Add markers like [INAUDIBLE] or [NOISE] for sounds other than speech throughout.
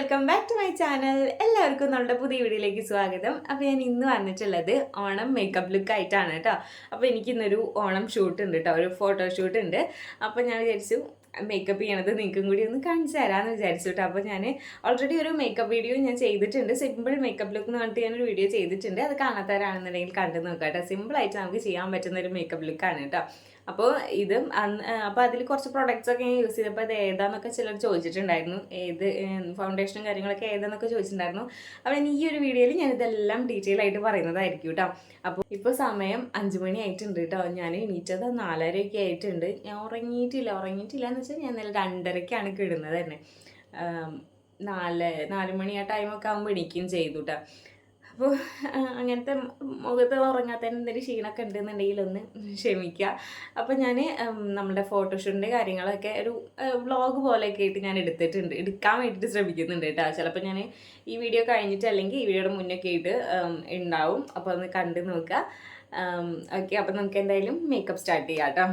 Welcome back to my channel. എല്ലാവർക്കും നമ്മുടെ പുതിയ വീഡിയോയിലേക്ക് സ്വാഗതം. അപ്പോൾ ഞാൻ ഇന്ന് വന്നിട്ടുള്ളത് ഓണം മേക്കപ്പ് ലുക്ക് ആയിട്ടാണ് കേട്ടോ അപ്പോൾ എനിക്കിന്നൊരു ഓണം ഷൂട്ട് ഉണ്ട് കേട്ടോ ഒരു ഫോട്ടോ ഷൂട്ട് ഉണ്ട്. അപ്പോൾ ഞാൻ വിചാരിച്ചു മേക്കപ്പ് ചെയ്യണത് നിങ്ങൾക്കും കൂടി ഒന്ന് കാണിച്ചു തരാമെന്ന് വിചാരിച്ചു കേട്ടോ അപ്പോൾ ഞാൻ ഓൾറെഡി ഒരു മേക്കപ്പ് വീഡിയോ ഞാൻ ചെയ്തിട്ടുണ്ട്. സിമ്പിൾ മേക്കപ്പ് ലുക്ക് എന്ന് പറഞ്ഞിട്ട് ഞാനൊരു വീഡിയോ ചെയ്തിട്ടുണ്ട്. അത് കാണാത്തവരാണെന്നുണ്ടെങ്കിൽ കണ്ടു നോക്കാം കേട്ടോ സിമ്പിളായിട്ട് നമുക്ക് ചെയ്യാൻ പറ്റുന്ന ഒരു മേക്കപ്പ് ലുക്കാണ് കേട്ടോ അപ്പോൾ ഇത് അപ്പോൾ അതിൽ കുറച്ച് പ്രോഡക്റ്റ്സ് ഒക്കെ യൂസ് ചെയ്തപ്പോൾ അത് ഏതാന്നൊക്കെ ചിലർ ചോദിച്ചിട്ടുണ്ടായിരുന്നു. ഏത് ഫൗണ്ടേഷനും കാര്യങ്ങളൊക്കെ ഏതാന്നൊക്കെ ചോദിച്ചിട്ടുണ്ടായിരുന്നു. അപ്പോൾ ഇനി ഈ ഒരു വീഡിയോയിൽ ഞാൻ ഇതെല്ലാം ഡീറ്റെയിൽ ആയിട്ട് പറയുന്നതായിരിക്കും കേട്ടോ അപ്പോൾ ഇപ്പോൾ സമയം അഞ്ച് മണി ആയിട്ടുണ്ട് കേട്ടോ ഞാൻ എണീറ്റത് നാലരയൊക്കെ ആയിട്ടുണ്ട്. ഞാൻ ഉറങ്ങിയിട്ടില്ല ഉറങ്ങിയിട്ടില്ല എന്ന് വെച്ചാൽ ഞാൻ ഇന്നലെ രണ്ടരയ്ക്കാണ് കിടുന്നത് തന്നെ. നാല് നാല് മണി ആ ടൈമൊക്കെ ആകുമ്പോൾ എണീക്കുകയും ചെയ്തു കേട്ടോ അപ്പോൾ അങ്ങനത്തെ മുഖത്ത് ഉറങ്ങാത്തതിന് എന്തെങ്കിലും ക്ഷീണമൊക്കെ ഉണ്ടെന്നുണ്ടെങ്കിൽ ഒന്ന് ക്ഷമിക്കുക. അപ്പോൾ ഞാൻ നമ്മുടെ ഫോട്ടോഷൂട്ടിന്റെ കാര്യങ്ങളൊക്കെ ഒരു വ്ളോഗ് പോലെയൊക്കെ ആയിട്ട് ഞാൻ എടുത്തിട്ടുണ്ട്. എടുക്കാൻ വേണ്ടിയിട്ട് ശ്രമിക്കുന്നുണ്ട് കേട്ടോ. ചിലപ്പോൾ ഞാൻ ഈ വീഡിയോ കഴിഞ്ഞിട്ട് അല്ലെങ്കിൽ ഈ വീഡിയോയുടെ മുന്നൊക്കെ ആയിട്ട് ഉണ്ടാവും. അപ്പോൾ ഒന്ന് കണ്ട് നോക്കുക. ഓക്കെ. അപ്പോൾ നമുക്ക് എന്തായാലും മേക്കപ്പ് സ്റ്റാർട്ട് ചെയ്യാം കേട്ടോ.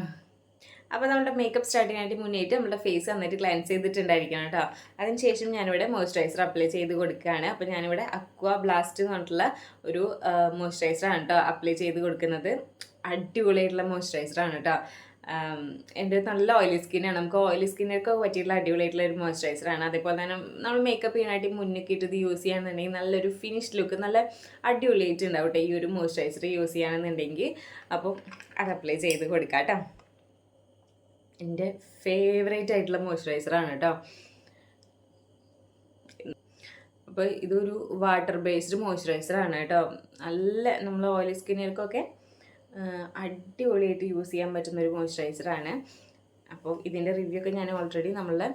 അപ്പോൾ നമ്മുടെ മേക്കപ്പ് സ്റ്റാർട്ട് ചെയ്യാനായിട്ട് മുന്നേറ്റ് നമ്മുടെ ഫേസ് നന്നായിട്ട് ക്ലൻസ് ചെയ്തിട്ടുണ്ടായിരിക്കണം കേട്ടോ. അതിനുശേഷം ഞാനിവിടെ മോയ്സ്ചറൈസർ അപ്ലൈ ചെയ്ത് കൊടുക്കുകയാണ്. അപ്പോൾ ഞാനിവിടെ അക്വ ബ്ലാസ്റ്റ് എന്ന് പറഞ്ഞിട്ടുള്ള ഒരു മോയ്സ്ചറൈസറാണ് കേട്ടോ അപ്ലൈ ചെയ്ത് കൊടുക്കുന്നത്. അടിപൊളിയായിട്ടുള്ള മോയ്സ്ചറൈസറാണ് കേട്ടോ. എന്റെ നല്ല ഓയിലി സ്കിന്നാണ് നമുക്ക് ഓയിലി സ്കിന്നൊക്കെ പറ്റിയിട്ടുള്ള അടിപൊളിയായിട്ടുള്ള ഒരു മോയ്സ്ചറൈസറാണ് അതേപോലെ തന്നെ നമ്മൾ മേക്കപ്പ് ചെയ്യാനായിട്ട് മുന്നൊക്കെ ഇട്ടത് യൂസ് ചെയ്യുകയാണെന്നുണ്ടെങ്കിൽ നല്ലൊരു ഫിനിഷ് ലുക്ക് നല്ല അടിപൊളിയായിട്ടുണ്ടാവട്ടെ ഈ ഒരു മോയ്സ്ചറൈസർ യൂസ് ചെയ്യുകയാണെന്നുണ്ടെങ്കിൽ. അപ്പോൾ അത് അപ്ലൈ ചെയ്ത് കൊടുക്കാം കേട്ടോ. എന്റെ ഫേവറേറ്റ് ആയിട്ടുള്ള മോയ്സ്ചറൈസറാണ് കേട്ടോ അപ്പോൾ ഇതൊരു വാട്ടർ ബേസ്ഡ് മോയ്സ്ചറൈസറാണ് കേട്ടോ നല്ല നമ്മൾ ഓയിലി സ്കിന്നുകൾക്കൊക്കെ അടിപൊളിയായിട്ട് യൂസ് ചെയ്യാൻ പറ്റുന്ന ഒരു മോയ്സ്ചറൈസറാണ് അപ്പോൾ ഇതിന്റെ റിവ്യൂ ഒക്കെ ഞാൻ ഓൾറെഡി നമ്മളുടെ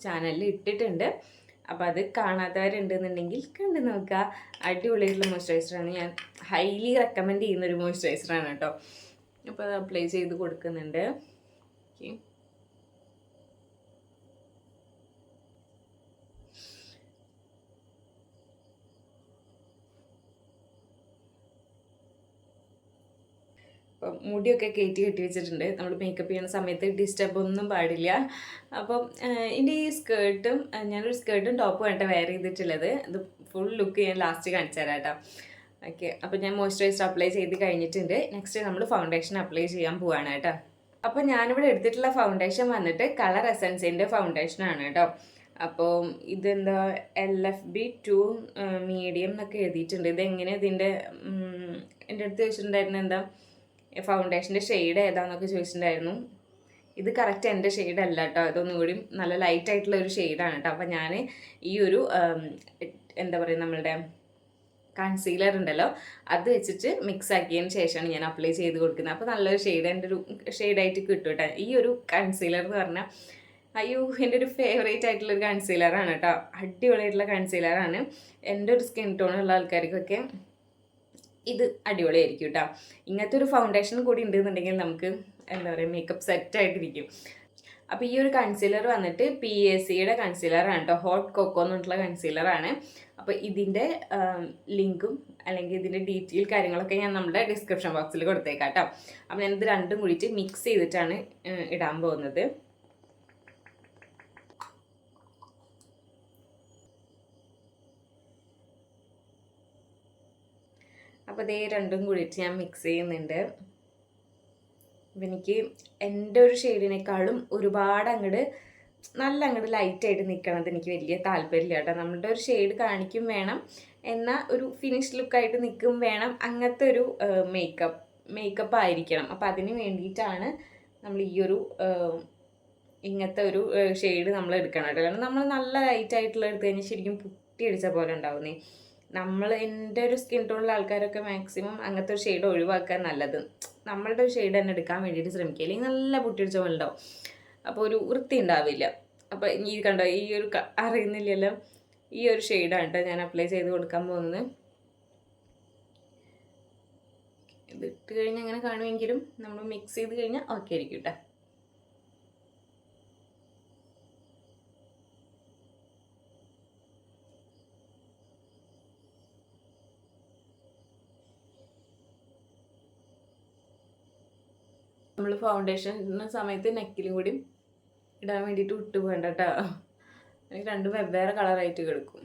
ചാനലിൽ ഇട്ടിട്ടുണ്ട്. അപ്പോൾ അത് കാണാത്തവരുണ്ട് എന്നുണ്ടെങ്കിൽ കണ്ടു നോക്കുക. അടിപൊളിയായിട്ടുള്ള മോയ്സ്ചറൈസറാണ് ഞാൻ ഹൈലി റെക്കമെൻഡ് ചെയ്യുന്ന ഒരു മോയ്സ്ചറൈസറാണ് കേട്ടോ അപ്പോൾ അത് അപ്ലൈ ചെയ്ത് കൊടുക്കുന്നുണ്ട്. ഓക്കെ അപ്പം മുടിയൊക്കെ കയറ്റി കെട്ടി വെച്ചിട്ടുണ്ട്. നമ്മൾ മേക്കപ്പ് ചെയ്യുന്ന സമയത്ത് ഡിസ്റ്റർബ് ഒന്നും പാടില്ല. അപ്പം എന്റെ ഈ സ്കേർട്ടും ഞാനൊരു സ്കേർട്ടും ടോപ്പും ആയിട്ട് വെയർ ചെയ്തിട്ടുള്ളത്. ഇത് ഫുൾ ലുക്ക് ഞാൻ ലാസ്റ്റ് കാണിച്ചു തരാം കേട്ടോ. ഓക്കെ അപ്പം ഞാൻ മോയ്സ്ചറൈസർ അപ്ലൈ ചെയ്ത് കഴിഞ്ഞിട്ടുണ്ട്. നെക്സ്റ്റ് നമ്മൾ ഫൗണ്ടേഷൻ അപ്ലൈ ചെയ്യാൻ പോവാണ് കേട്ടോ. അപ്പോൾ ഞാനിവിടെ എടുത്തിട്ടുള്ള ഫൗണ്ടേഷൻ വന്നിട്ട് കളർ എസൻസിന്റെ ഫൗണ്ടേഷനാണ് കേട്ടോ. അപ്പോൾ ഇതെന്താ L F B two medium എന്നൊക്കെ എഴുതിയിട്ടുണ്ട്. ഇതെങ്ങനെ ഇതിന്റെ എന്റെ അടുത്ത് ചോദിച്ചിട്ടുണ്ടായിരുന്നു എന്താ ഫൗണ്ടേഷന്റെ ഷെയ്ഡ് ഏതാന്നൊക്കെ ചോദിച്ചിട്ടുണ്ടായിരുന്നു. ഇത് കറക്റ്റ് എന്റെ ഷെയ്ഡ് അല്ല കേട്ടോ. ഇതൊന്നും കൂടി നല്ല ലൈറ്റ് ആയിട്ടുള്ള ഒരു ഷെയ്ഡാണ് കേട്ടോ. അപ്പോൾ ഞാൻ ഈ ഒരു എന്താ പറയുക നമ്മളുടെ കൺസീലർ ഉണ്ടല്ലോ. അത് വെച്ചിട്ട് മിക്സ് ആക്കിയതിന് ശേഷമാണ് ഞാൻ അപ്ലൈ ചെയ്ത് കൊടുക്കുന്നത്. അപ്പോൾ നല്ലൊരു ഷെയ്ഡ് എന്റെ ഒരു ഷെയ്ഡായിട്ട് കിട്ടും കേട്ടോ. ഈ ഒരു കൺസീലർ എന്ന് പറഞ്ഞാൽ അയ്യോ എന്റെ ഒരു ഫേവറേറ്റ് ആയിട്ടുള്ള ഒരു കൺസീലറാണ് കേട്ടോ. അടിപൊളിയായിട്ടുള്ള കൺസീലറാണ് എന്റെ ഒരു സ്കിൻ ടോൺ ഉള്ള ആൾക്കാർക്കൊക്കെ ഇത് അടിപൊളിയായിരിക്കും കേട്ടോ. ഇങ്ങനത്തെ ഒരു ഫൗണ്ടേഷൻ കൂടി ഉണ്ടെന്നുണ്ടെങ്കിൽ നമുക്ക് എന്താ പറയുക മേക്കപ്പ് സെറ്റായിട്ടിരിക്കും അപ്പോൾ ഈ ഒരു കൺസീലർ വന്നിട്ട് പി എസ് സിയുടെ കൺസീലറാണ് കേട്ടോ ഹോട്ട് കൊക്കോ എന്നുള്ള കൺസീലറാണ് അപ്പോൾ ഇതിന്റെ ലിങ്കും അല്ലെങ്കിൽ ഇതിന്റെ ഡീറ്റെയിൽ കാര്യങ്ങളൊക്കെ ഞാൻ നമ്മുടെ ഡിസ്ക്രിപ്ഷൻ ബോക്സിൽ കൊടുത്തേക്കാം കേട്ടോ അപ്പോൾ ഞാനിത് രണ്ടും കൂടിയിട്ട് മിക്സ് ചെയ്തിട്ടാണ് ഇടാൻ പോകുന്നത്. അപ്പോൾ ഇതേ രണ്ടും കൂടിയിട്ട് ഞാൻ മിക്സ് ചെയ്യുന്നുണ്ട്. എനിക്ക് എന്റെ ഒരു ഷെയ്ഡിനേക്കാളും ഒരുപാട് അങ്ങോട്ട് നല്ല അങ്ങോട്ട് ലൈറ്റായിട്ട് നിൽക്കണത് എനിക്ക് വലിയ താല്പര്യമില്ല കേട്ടോ. നമ്മളുടെ ഒരു ഷെയ്ഡ് കാണിക്കും വേണം. എന്നാൽ ഒരു ഫിനിഷ് ലുക്കായിട്ട് നിൽക്കും വേണം അങ്ങനത്തെ ഒരു മേക്കപ്പ് മേക്കപ്പ് ആയിരിക്കണം. അപ്പം അതിന് വേണ്ടിയിട്ടാണ് നമ്മൾ ഈ ഒരു ഇങ്ങനത്തെ ഒരു ഷെയ്ഡ് നമ്മൾ എടുക്കണം കേട്ടോ. കാരണം നമ്മൾ നല്ല ലൈറ്റ് ആയിട്ടുള്ള എടുത്തു കഴിഞ്ഞാൽ ശരിക്കും പുട്ടി അടിച്ച പോലെ ഉണ്ടാവുന്നേ. നമ്മൾ എന്റെ ഒരു സ്കിൻ ടോണുള്ള ആൾക്കാരൊക്കെ മാക്സിമം അങ്ങനത്തെ ഒരു ഷെയ്ഡ് ഒഴിവാക്കാൻ നല്ലത്. നമ്മളുടെ ഒരു ഷെയ്ഡ് തന്നെ എടുക്കാൻ വേണ്ടിയിട്ട് ശ്രമിക്കുക. അല്ലെങ്കിൽ നല്ല പൊട്ടിയൊരു പോലെ ഉണ്ടാവും. അപ്പോൾ ഒരു വൃത്തി ഉണ്ടാവില്ല. അപ്പോൾ ഈ കണ്ടോ ഈ ഒരു അറിയുന്നില്ലല്ലോ? ഈ ഒരു ഷെയ്ഡാണ് കേട്ടോ ഞാൻ അപ്ലൈ ചെയ്ത് കൊടുക്കാൻ പോകുന്നത്. ഇത് ഇട്ട് കഴിഞ്ഞാൽ അങ്ങനെ കാണുമെങ്കിലും നമ്മൾ മിക്സ് ചെയ്ത് കഴിഞ്ഞാൽ ഓക്കെ ആയിരിക്കും കേട്ടോ. നമ്മൾ ഫൗണ്ടേഷൻ ഇടുന്ന സമയത്ത് നെക്കിലും കൂടി ഇടാൻ വേണ്ടിയിട്ട് വിട്ടു പോകണ്ട കേട്ടോ എനിക്ക് രണ്ടും വെവ്വേറെ കളറായിട്ട് കിടക്കും.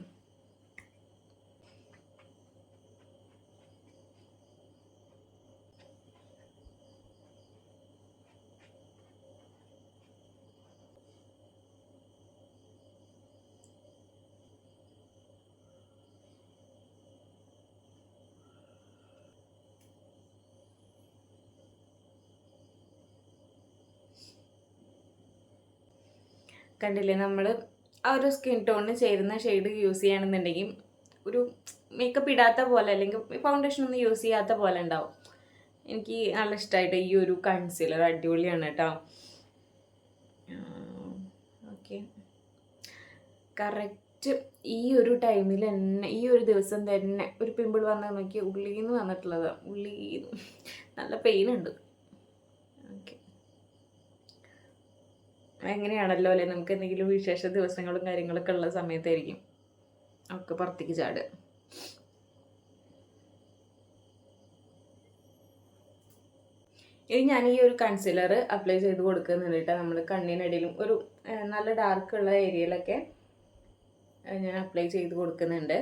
കണ്ടില്ലേ നമ്മൾ ആ ഒരു സ്കിൻ ടോണിന് ചേരുന്ന ഷെയ്ഡ് യൂസ് ചെയ്യുകയാണെന്നുണ്ടെങ്കിൽ ഒരു മേക്കപ്പ് ഇടാത്ത പോലെ അല്ലെങ്കിൽ ഫൗണ്ടേഷൻ ഒന്നും യൂസ് ചെയ്യാത്ത പോലെ ഉണ്ടാവും. എനിക്ക് നല്ല ഇഷ്ടമായിട്ട് ഈ ഒരു കൺസീലർ അടിപൊളിയാണ് കേട്ടോ ഓക്കെ കറക്റ്റ് ഈ ഒരു ടൈമിൽ തന്നെ ഈ ഒരു ദിവസം തന്നെ ഒരു പിമ്പിൾ വന്നാൽ നോക്കി ഉള്ളിൽ നിന്ന് വന്നിട്ടുള്ളത്. ഉള്ളി നല്ല പെയിൻ ഉണ്ട്. ഓക്കെ എങ്ങനെയാണല്ലോ അല്ലേ? നമുക്ക് എന്തെങ്കിലും വിശേഷ ദിവസങ്ങളും കാര്യങ്ങളൊക്കെ ഉള്ള സമയത്തായിരിക്കും. ഒക്കെ പുറത്തേക്ക് ചാട്. ഇനി ഞാൻ ഈ ഒരു കൺസീലർ അപ്ലൈ ചെയ്ത് കൊടുക്കുന്നുണ്ട് കേട്ടോ. നമ്മൾ കണ്ണിനടിയിലും ഒരു നല്ല ഡാർക്ക് ഉള്ള ഏരിയയിലൊക്കെ ഞാൻ അപ്ലൈ ചെയ്ത് കൊടുക്കുന്നുണ്ട്.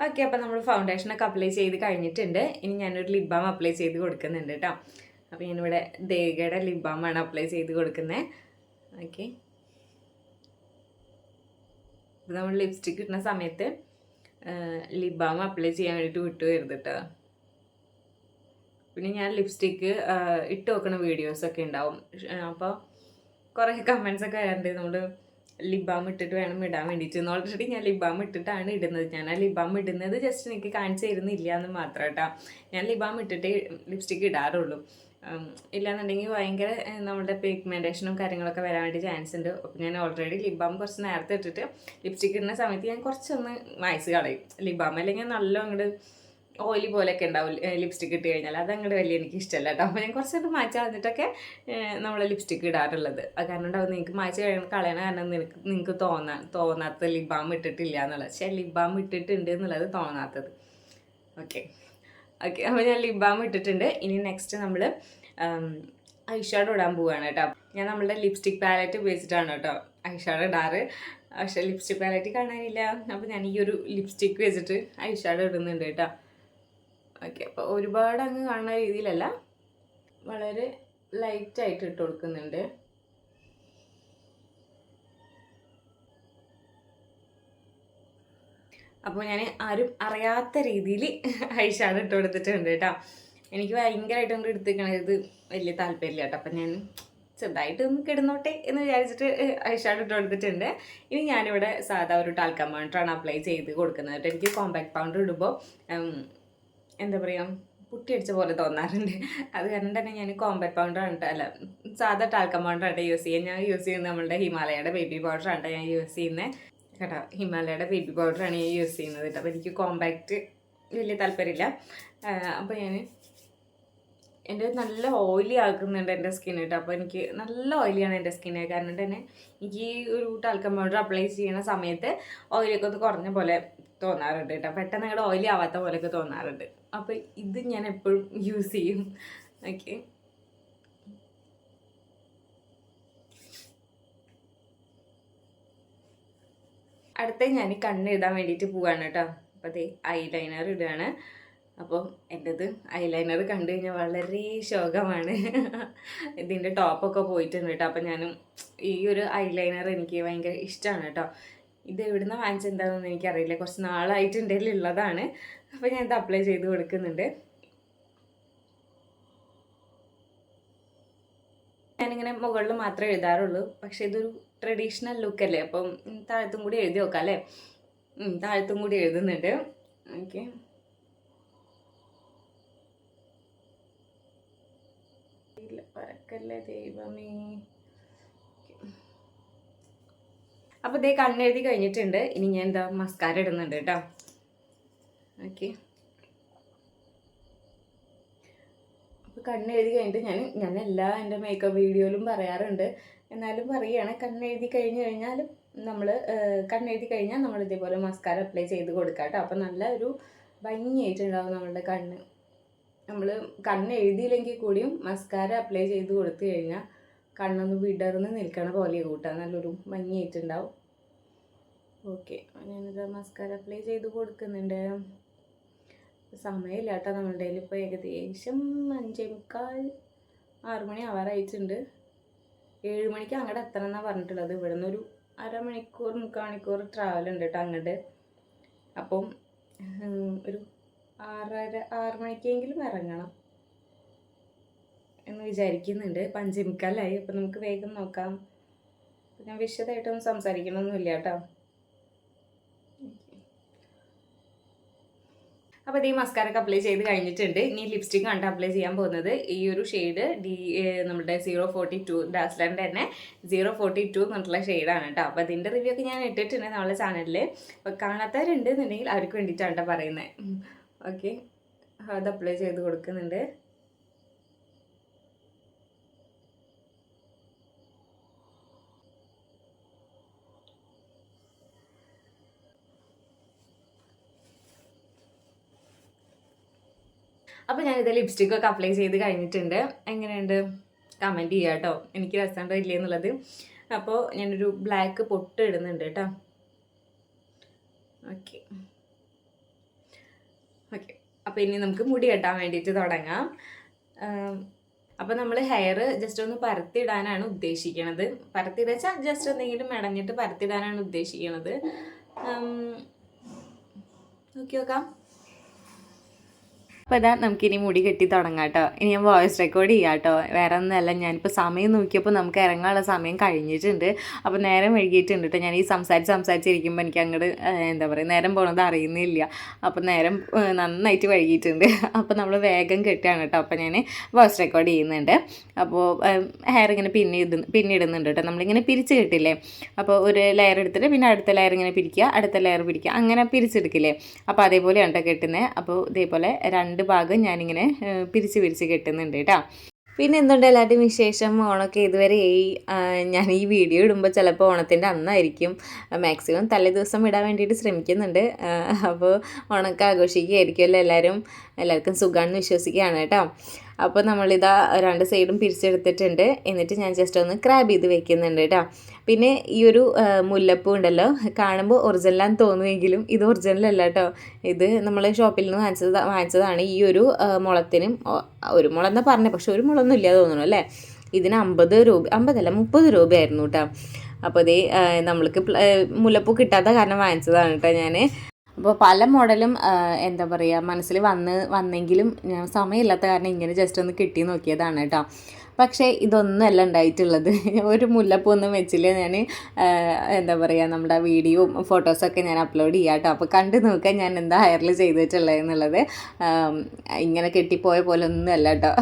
ഓക്കെ അപ്പം അപ്പോൾ നമ്മൾ ഫൗണ്ടേഷനൊക്കെ അപ്ലൈ ചെയ്ത് കഴിഞ്ഞിട്ടുണ്ട്. ഇനി ഞാനൊരു ലിപ് ബാം അപ്ലൈ ചെയ്ത് കൊടുക്കുന്നുണ്ട് കേട്ടോ അപ്പോൾ ഞാനിവിടെ ദേഗയുടെ ലിപ് ബാമാണ് അപ്ലൈ ചെയ്ത് കൊടുക്കുന്നത് ഓക്കെ. അപ്പോൾ നമ്മൾ ലിപ്സ്റ്റിക് കിട്ടുന്ന സമയത്ത് ലിപ് ബാം അപ്ലൈ ചെയ്യാൻ വേണ്ടിയിട്ട് വിട്ടു വരുത് കേട്ടോ പിന്നെ ഞാൻ ലിപ്സ്റ്റിക്ക് ഇട്ട് വെക്കുന്ന വീഡിയോസൊക്കെ ഉണ്ടാവും. അപ്പോൾ കുറേ കമൻസൊക്കെ വരാറുണ്ട്. നമ്മൾ ലിപ് ബാം ഇട്ടിട്ട് വേണം ഇടാൻ വേണ്ടിയിട്ട്. ഓൾറെഡി ഞാൻ ലിബാം ഇട്ടിട്ടാണ് ഇടുന്നത്. ഞാൻ ആ ലിബാം ഇടുന്നത് ജസ്റ്റ് എനിക്ക് കാണിച്ചു തരുന്നില്ല എന്ന് മാത്രം കേട്ടോ. ഞാൻ ലിബാം ഇട്ടിട്ടേ ലിപ്സ്റ്റിക്ക് ഇടാറുള്ളൂ. ഇല്ലാന്നുണ്ടെങ്കിൽ ഭയങ്കര നമ്മുടെ പിഗ്മെന്റേഷനും കാര്യങ്ങളൊക്കെ വരാൻ വേണ്ടി ചാൻസ് ഉണ്ട്. അപ്പോൾ ഞാൻ ഓൾറെഡി ലിബാം കുറച്ച് നേരത്തെ ഇട്ടിട്ട് ലിപ്സ്റ്റിക്ക് ഇടുന്ന സമയത്ത് ഞാൻ കുറച്ചൊന്ന് മായ്സ് കളയും. ലിബാം അല്ലെങ്കിൽ നല്ല അങ്ങോട്ട് ഓയിലി പോലെയൊക്കെ ഉണ്ടാവും ലിപ്സ്റ്റിക് ഇട്ട് കഴിഞ്ഞാൽ. അത് അങ്ങോട്ട് വലിയ എനിക്ക് ഇഷ്ടമല്ല കേട്ടോ. അപ്പോൾ ഞാൻ കുറച്ചൊക്കെ മാറ്റി കളഞ്ഞിട്ടൊക്കെ നമ്മൾ ലിപ്സ്റ്റിക് ഇടാറുള്ളത്. അത് കാരണം ഉണ്ടാവും നിങ്ങൾക്ക് മാറ്റി കഴിയണം കളയണ കാരണം നിനക്ക് നിങ്ങൾക്ക് തോന്നാ തോന്നാത്ത ലിപ് ബാം ഇട്ടിട്ടില്ല എന്നുള്ളത്. പക്ഷേ ലിപ് ബാം ഇട്ടിട്ടുണ്ട് എന്നുള്ളത് തോന്നാത്തത്. ഓക്കെ. ഓക്കെ അപ്പോൾ ഞാൻ ലിപ് ബാം ഇട്ടിട്ടുണ്ട്. ഇനി നെക്സ്റ്റ് നമ്മൾ ഐഷാഡോ ഇടാൻ പോവുകയാണ് കേട്ടോ. ഞാൻ നമ്മളുടെ ലിപ്സ്റ്റിക് പാലറ്റ് ഉപയോഗിച്ചിട്ടാണ് കേട്ടോ ഐഷാഡോ ഇടാറ്. പക്ഷേ ലിപ്സ്റ്റിക് പാലറ്റ് കാണാനില്ല. അപ്പോൾ ഞാൻ ഈ ഒരു ലിപ്സ്റ്റിക് വെച്ചിട്ട് ഐഷാഡോ ഇടുന്നുണ്ട് കേട്ടോ. ഓക്കെ അപ്പോൾ ഒരുപാട് അങ്ങ് കാണുന്ന രീതിയിലല്ല വളരെ ലൈറ്റായിട്ട് ഇട്ട് കൊടുക്കുന്നുണ്ട്. അപ്പോൾ ഞാൻ ആരും അറിയാത്ത രീതിയിൽ [LAUGHS] ഐഷാഡ് ഇട്ട് കൊടുത്തിട്ടുണ്ട് കേട്ടോ. എനിക്ക് ഭയങ്കരമായിട്ട് കൊണ്ട് എടുത്തിരിക്കണത് വലിയ താല്പര്യമില്ല കേട്ടോ. അപ്പം ഞാൻ ചെറുതായിട്ട് ഒന്ന് കിടന്നോട്ടെ എന്ന് വിചാരിച്ചിട്ട് ഐഷാഡ് ഇട്ട് കൊടുത്തിട്ടുണ്ട്. ഇനി ഞാനിവിടെ സാധാ ഒരു ടാൽക്കം പൗണ്ടറാണ് അപ്ലൈ ചെയ്ത് കൊടുക്കുന്നത് എനിക്ക് കോമ്പാക്ട് പൗണ്ടർ ഇടുമ്പോൾ എന്താ പറയുക പുട്ടിയടിച്ച പോലെ തോന്നാറുണ്ട്. അത് കാരണം തന്നെ ഞാൻ കോമ്പാക്ട് പൗഡറാണ് അല്ല സാധാ ടാൽക്കം പൗഡറാണ് യൂസ് ചെയ്യുക ഞാൻ യൂസ് ചെയ്യുന്നത് നമ്മളുടെ ഹിമാലയയുടെ ബേബി പൗഡറാണ് ഞാൻ യൂസ് ചെയ്യുന്നത് കേട്ടോ ഹിമാലയയുടെ ബേബി പൗഡറാണ് ഞാൻ യൂസ് ചെയ്യുന്നത് കേട്ടോ അപ്പോൾ എനിക്ക് കോമ്പാക്റ്റ് വലിയ താല്പര്യമില്ല. അപ്പോൾ ഞാൻ എന്റെ നല്ല ഓയിലി ആക്കുന്നുണ്ട് എന്റെ സ്കിൻ കേട്ടോ അപ്പോൾ എനിക്ക് നല്ല ഓയിലിയാണ് എന്റെ സ്കിന്ന് കാരണം തന്നെ എനിക്ക് ഈ ഒരു ടാൽക്കം പൗഡർ അപ്ലൈ ചെയ്യുന്ന സമയത്ത് ഓയിലൊക്കെ ഒന്ന് കുറഞ്ഞ പോലെ തോന്നാറുണ്ട് കേട്ടോ പെട്ടെന്ന് അങ്ങോട്ട് ഓയിലി ആവാത്ത പോലെയൊക്കെ തോന്നാറുണ്ട്. അപ്പോൾ ഇത് ഞാൻ എപ്പോഴും യൂസ് ചെയ്യും. ഓക്കെ അടുത്ത ഞാൻ കണ്ണിടാൻ വേണ്ടിയിട്ട് പോവാണ് കേട്ടോ. അപ്പോൾ അതേ ഐലൈനർ ഇടുകയാണ് അപ്പം എന്റെത് ഐലൈനർ കണ്ടു കഴിഞ്ഞാൽ വളരെ ശോകമാണ്. ഇതിന്റെ ടോപ്പൊക്കെ പോയിട്ടുണ്ട് കേട്ടോ. അപ്പം ഞാനും ഈ ഒരു ഐലൈനർ എനിക്ക് ഭയങ്കര ഇഷ്ടമാണ് കേട്ടോ. ഇത് വാങ്ങിച്ച വാങ്ങിച്ചെന്താണെന്ന് എനിക്കറിയില്ല. കുറച്ച് നാളായിട്ട് എന്റെ ഉള്ളതാണ് അപ്പോൾ ഞാൻ ഇത് അപ്ലൈ ചെയ്ത് കൊടുക്കുന്നുണ്ട്. ഞാനിങ്ങനെ മുകളിൽ മാത്രമേ എഴുതാറുള്ളൂ. പക്ഷേ ഇതൊരു ട്രഡീഷണൽ ലുക്കല്ലേ അപ്പം താഴത്തും കൂടി എഴുതി നോക്കാം അല്ലേ? താഴത്തും കൂടി എഴുതുന്നുണ്ട്. ഓക്കെ. പറക്കല്ലേ ദൈവമേ. അപ്പോൾ ഇതേ കണ്ണെഴുതി കഴിഞ്ഞിട്ടുണ്ട്. ഇനി ഞാൻ എന്താ മസ്കാര ഇടുന്നുണ്ട് കേട്ടോ. ഓക്കെ അപ്പോൾ കണ്ണെഴുതി കഴിഞ്ഞിട്ട് ഞാൻ ഞാൻ എല്ലാ എന്റെ മേക്കപ്പ് വീഡിയോയിലും പറയാറുണ്ട്. എന്നാലും പറയുകയാണ് കണ്ണെഴുതി കഴിഞ്ഞ് കഴിഞ്ഞാലും നമ്മൾ കണ്ണെഴുതി കഴിഞ്ഞാൽ നമ്മൾ ഇതേപോലെ മസ്കാര അപ്ലൈ ചെയ്ത് കൊടുക്കാം കേട്ടോ. അപ്പോൾ നല്ല ഒരു ഭംഗിയായിട്ടുണ്ടാവും നമ്മളുടെ കണ്ണ്. നമ്മൾ കണ്ണ് എഴുതിയില്ലെങ്കിൽ കൂടിയും മസ്കാര അപ്ലൈ ചെയ്ത് കൊടുത്തു കഴിഞ്ഞാൽ കണ്ണൊന്ന് വിടർന്ന് നിൽക്കണ പോലെ കൂട്ടാം. നല്ലൊരു ഭംഗിയായിട്ടുണ്ടാവും ഓക്കെ ഞാനിത് മസ്കാര അപ്ലൈ ചെയ്ത് കൊടുക്കുന്നുണ്ട്. സമയമില്ല കേട്ടോ നമ്മളുടെ കയ്യിൽ ഇപ്പോൾ ഏകദേശം അഞ്ചേ മുക്കാൽ ആറ് മണി ആവാറായിട്ടുണ്ട്. ഏഴ് മണിക്ക് അങ്ങോട്ട് എത്തണം എന്നാണ് പറഞ്ഞിട്ടുള്ളത്. ഇവിടെ നിന്നൊരു അരമണിക്കൂർ മുക്കാൽ മണിക്കൂർ ട്രാവൽ ഉണ്ട് കേട്ടോ അങ്ങോട്ട് അപ്പം ഒരു ആറര ആറ് മണിക്കെങ്കിലും ഇറങ്ങണം. എന്ന് വിചാരിക്കുന്നുണ്ട്. പഞ്ചമിക്കാലായി. അപ്പം നമുക്ക് വേഗം നോക്കാം. ഞാൻ വിശദമായിട്ടൊന്നും സംസാരിക്കണമൊന്നുമില്ല കേട്ടോ. അപ്പോൾ ഇത് ഈ മസ്കാരൊക്കെ അപ്ലൈ ചെയ്ത് കഴിഞ്ഞിട്ടുണ്ട്. ഇനി ലിപ്സ്റ്റിക് ആണ് അപ്ലൈ ചെയ്യാൻ പോകുന്നത്. ഈ ഒരു ഷെയ്ഡ് ഡി നമ്മുടെ സീറോ ഫോർട്ടി ടു ഡാസ്ലറിന്റെ തന്നെ സീറോ ഫോർട്ടി ടു എന്നുള്ള ഷെയ്ഡാണ് കേട്ടോ. അപ്പോൾ അതിന്റെ റിവ്യൂ ഒക്കെ ഞാൻ ഇട്ടിട്ടുണ്ട് നമ്മളെ ചാനലിൽ അപ്പോൾ കാണാത്തവരുണ്ട് എന്നുണ്ടെങ്കിൽ അവർക്ക് വേണ്ടിയിട്ടാണ് കേട്ടോ പറയുന്നത്. ഓക്കെ അത് അപ്ലൈ ചെയ്ത് കൊടുക്കുന്നുണ്ട്. ഞാനിത് ലിപ്സ്റ്റിക് ഒക്കെ അപ്ലൈ ചെയ്ത് കഴിഞ്ഞിട്ടുണ്ട്. എങ്ങനെയുണ്ട്? കമന്റ് ചെയ്യുക കേട്ടോ. എനിക്ക് രസമുണ്ടോ ഇല്ലേ എന്നുള്ളത്. അപ്പോൾ ഞാനൊരു ബ്ലാക്ക് പൊട്ട് ഇടുന്നുണ്ട് കേട്ടോ. ഓക്കെ ഓക്കെ അപ്പോൾ ഇനി നമുക്ക് മുടി കെട്ടാൻ വേണ്ടിയിട്ട് തുടങ്ങാം. അപ്പോൾ നമ്മൾ ഹെയർ ജസ്റ്റ് ഒന്ന് പരത്തിയിടാനാണ് ഉദ്ദേശിക്കണത്. പരത്തിയിടുക വെച്ചാൽ ജസ്റ്റ് എന്തെങ്കിലും മെടഞ്ഞിട്ട് പരത്തിയിടാനാണ് ഉദ്ദേശിക്കണത്. നോക്കി നോക്കാം. അപ്പോൾ ഇതാ നമുക്കിനി മുടി കെട്ടി തുടങ്ങാം കേട്ടോ ഇനി ഞാൻ വോയിസ് റെക്കോർഡ് ചെയ്യാം കേട്ടോ വേറെ ഒന്നുമല്ല ഞാനിപ്പോൾ സമയം നോക്കിയപ്പോൾ നമുക്ക് ഇറങ്ങാനുള്ള സമയം കഴിഞ്ഞിട്ടുണ്ട്. അപ്പോൾ നേരം വൈകിയിട്ടുണ്ട് കേട്ടോ ഞാൻ ഈ സംസാരിച്ച് സംസാരിച്ചിരിക്കുമ്പോൾ എനിക്ക് അങ്ങോട്ട് എന്താ പറയുക നേരം പോണത് അറിയുന്നില്ല. അപ്പോൾ നേരം നന്നായിട്ട് വൈകിയിട്ടുണ്ട്. അപ്പോൾ നമ്മൾ വേഗം കെട്ടുകയാണ് കേട്ടോ അപ്പോൾ ഞാൻ വോയിസ് റെക്കോർഡ് ചെയ്യുന്നുണ്ട്. അപ്പോൾ ഹെയർ ഇങ്ങനെ പിന്നെ ഇട പിന്നിടുന്നുണ്ട് കേട്ടോ നമ്മളിങ്ങനെ പിരിച്ച് കെട്ടില്ലേ? അപ്പോൾ ഒരു ലെയർ എടുത്തിട്ട് പിന്നെ അടുത്ത ലെയർ ഇങ്ങനെ പിരിക്കുക അടുത്ത ലെയർ പിരിക്കുക അങ്ങനെ പിരിച്ചെടുക്കില്ലേ? അപ്പോൾ അതേപോലെയാണ് കേട്ടോ കെട്ടുന്നത്. അപ്പോൾ ഇതേപോലെ രണ്ട് ഭാഗം ഞാനിങ്ങനെ പിരിച്ച് പിരിച്ച് കെട്ടുന്നുണ്ട് കേട്ടോ. പിന്നെ എന്തുണ്ട് എല്ലാവരുടെയും വിശേഷം? ഓണമൊക്കെ ഇതുവരെ ഈ ഞാൻ ഈ വീഡിയോ ഇടുമ്പോൾ ചിലപ്പോൾ ഓണത്തിന്റെ അന്നായിരിക്കും. മാക്സിമം തലേ ദിവസം ഇടാൻ വേണ്ടിയിട്ട് ശ്രമിക്കുന്നുണ്ട്. അപ്പോൾ ഓണമൊക്കെ ആഘോഷിക്കുകയായിരിക്കുമല്ലോ എല്ലാവരും എല്ലാവർക്കും സുഖമാണെന്ന് വിശ്വസിക്കുകയാണ് കേട്ടോ. അപ്പോൾ നമ്മളിതാ രണ്ട് സൈഡും പിരിച്ചെടുത്തിട്ടുണ്ട്. എന്നിട്ട് ഞാൻ ജസ്റ്റ് ഒന്ന് ക്രാബ് ചെയ്ത് വെക്കുന്നുണ്ട് കേട്ടോ. പിന്നെ ഈ ഒരു മുല്ലപ്പൂ ഉണ്ടല്ലോ കാണുമ്പോൾ ഒറിജിനലാന്ന് തോന്നുമെങ്കിലും ഇത് ഒറിജിനൽ അല്ല കേട്ടോ. ഇത് നമ്മൾ ഷോപ്പിൽ നിന്ന് വാങ്ങിച്ചത് വാങ്ങിച്ചതാണ് ഈ ഒരു മുളത്തിനും ഒരു മുളം എന്നാ പറഞ്ഞത് പക്ഷെ ഒരു മുളമൊന്നും ഇല്ല തോന്നുന്നു അല്ലേ? ഇതിന് അമ്പത് രൂപ അമ്പതല്ല മുപ്പത് രൂപയായിരുന്നു കേട്ടോ. അപ്പോൾ ഇതേ നമ്മൾക്ക് മുല്ലപ്പൂ കിട്ടാത്ത കാരണം വാങ്ങിച്ചതാണ് കേട്ടോ ഞാൻ അപ്പോൾ പല മോഡലും എന്താ പറയുക മനസ്സിൽ വന്ന് വന്നെങ്കിലും ഞാൻ സമയമില്ലാത്ത കാരണം ഇങ്ങനെ ജസ്റ്റ് ഒന്ന് കിട്ടി നോക്കിയതാണ് കേട്ടോ. പക്ഷേ ഇതൊന്നുമല്ല ഉണ്ടായിട്ടുള്ളത്. ഒരു മുല്ലപ്പൊന്നും വെച്ചില്ല ഞാൻ എന്താ പറയുക നമ്മുടെ വീഡിയോ ഫോട്ടോസൊക്കെ ഞാൻ അപ്ലോഡ് ചെയ്യാം കേട്ടോ. അപ്പോൾ കണ്ടു നോക്കാൻ ഞാൻ എന്താ ഹയറിൽ ചെയ്തിട്ടുള്ളത് എന്നുള്ളത് ഇങ്ങനെ കെട്ടിപ്പോയ പോലെ ഒന്നുമല്ല കേട്ടോ.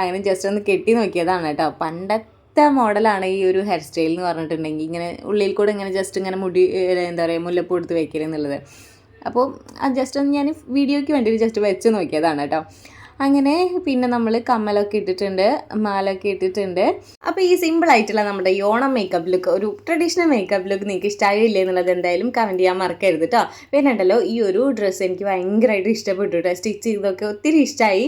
അങ്ങനെ ജസ്റ്റ് ഒന്ന് കെട്ടി നോക്കിയതാണ് കേട്ടോ. പണ്ടത്തെ മോഡലാണ് ഈ ഒരു ഹെയർ സ്റ്റൈൽ എന്ന് പറഞ്ഞിട്ടുണ്ടെങ്കിൽ. ഇങ്ങനെ ഉള്ളിൽ കൂടെ ഇങ്ങനെ ജസ്റ്റ് ഇങ്ങനെ മുടി എന്താ പറയുക മുല്ലപ്പൂ എടുത്ത് വയ്ക്കൽ എന്നുള്ളത്. അപ്പോൾ ജസ്റ്റ് ഒന്ന് ഞാൻ വീഡിയോയ്ക്ക് വേണ്ടിയിട്ട് ജസ്റ്റ് വെച്ച് നോക്കിയതാണ് കേട്ടോ. അങ്ങനെ പിന്നെ നമ്മൾ കമ്മലൊക്കെ ഇട്ടിട്ടുണ്ട് മാലൊക്കെ ഇട്ടിട്ടുണ്ട്. അപ്പോൾ ഈ സിമ്പിൾ ആയിട്ടുള്ള നമ്മുടെ ഓണം മേക്കപ്പ് ലുക്ക് ഒരു ട്രഡീഷണൽ മേക്കപ്പ് ലുക്ക് നിങ്ങൾക്ക് ഇഷ്ടമായില്ലേ എന്നുള്ളത് എന്തായാലും കമന്റ് ചെയ്യാൻ മറക്കരുത് കേട്ടോ പിന്നെ ഉണ്ടല്ലോ ഈ ഒരു ഡ്രസ്സ് എനിക്ക് ഭയങ്കരമായിട്ട് ഇഷ്ടപ്പെട്ടു കേട്ടോ സ്റ്റിച്ച് ചെയ്തൊക്കെ ഒത്തിരി ഇഷ്ടമായി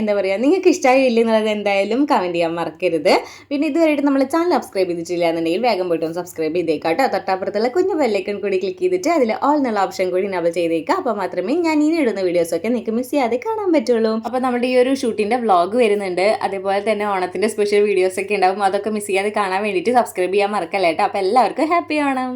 എന്താ പറയുക നിങ്ങൾക്ക് ഇഷ്ടമായില്ലേ എന്നുള്ളത് എന്തായാലും കമന്റ് ചെയ്യാൻ മറക്കരുത്. പിന്നെ ഇതുവരെയായിട്ട് നമ്മൾ ചാനൽ സബ്സ്ക്രൈബ് ചെയ്തിട്ടില്ല എന്നുണ്ടെങ്കിൽ വേഗം പോയിട്ട് ഒന്ന് സബ്സ്ക്രൈബ് ചെയ്തേക്കാം കേട്ടോ തൊട്ടപ്പുറത്തുള്ള കുഞ്ഞു ബെല്ലൈക്കൺ കൂടി ക്ലിക്ക് ചെയ്തിട്ട് അതിൽ ഓൾ എന്നുള്ള ഓപ്ഷൻ കൂടി നബിൾ ചെയ്തേക്കാം. അപ്പോൾ മാത്രമേ ഞാൻ ഇനി ഇടുന്ന വീഡിയോസൊക്കെ നിങ്ങൾക്ക് മിസ് ചെയ്യാതെ കാണാൻ പറ്റുള്ളൂ. അപ്പോൾ നമ്മുടെ ഈ ഒരു ഷൂട്ടിന്റെ വ്ളോഗ് വരുന്നുണ്ട്. അതേപോലെ തന്നെ ഓണത്തിന്റെ സ്പെഷ്യൽ വീഡിയോസ് ഒക്കെ ഉണ്ടാവും. അതൊക്കെ മിസ് ചെയ്യാതെ കാണാൻ വേണ്ടിയിട്ട് സബ്സ്ക്രൈബ് ചെയ്യാൻ മറക്കല്ലേട്ടോ അപ്പോൾ എല്ലാവർക്കും ഹാപ്പി ഓണം.